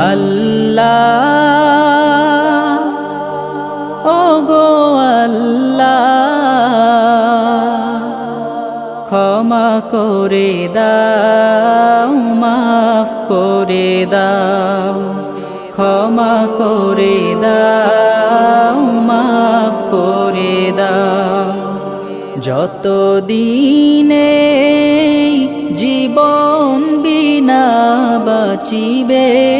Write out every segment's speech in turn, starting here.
আল্লাহ। ও গো আল্লাহ। ক্ষমা করে দাও, মাফ করে দাও। ক্ষমা করে দাও, মাফ করে দাও। যত দিনে জীবন বিনা বাঁচিবে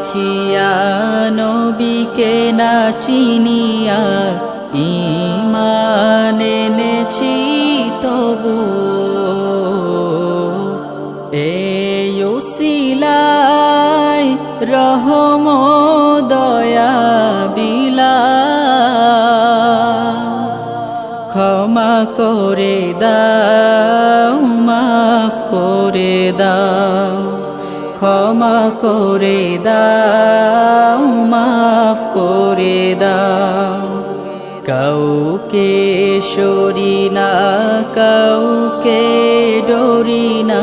দেখিয়া নবীকে না চিনিয়া ইমান এনেছি তবু। এই রহম দয়া বিলা। ক্ষমা করে দাও, মাফ করে দাও। ক্ষমা করে দাও, মাফ করে দাও। কাউকে সরি না, কাউকে ডরি না,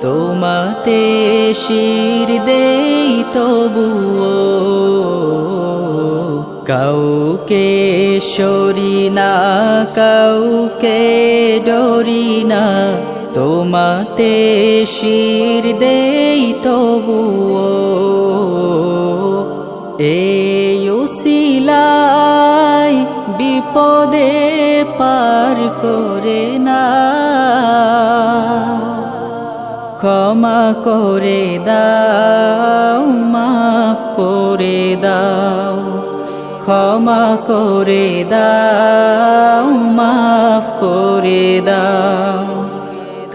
তোমাতে শির দেই তবুও। কাউকে সরি না, কাউকে ডরি না তোমাতে শির দেই তবুও। এই উসিলাই বিপদে পার করে না। ক্ষমা করে দাও, মাফ করে দাও। ক্ষমা করে দাও, মাফ করে দাও।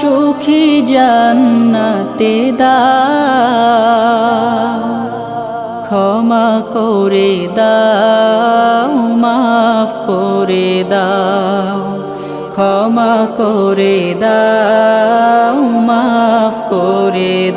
সুখী জান্নাতে দা। ক্ষমা করে দাও মাফ করে দাও। ক্ষমা করে দাও মাফ করে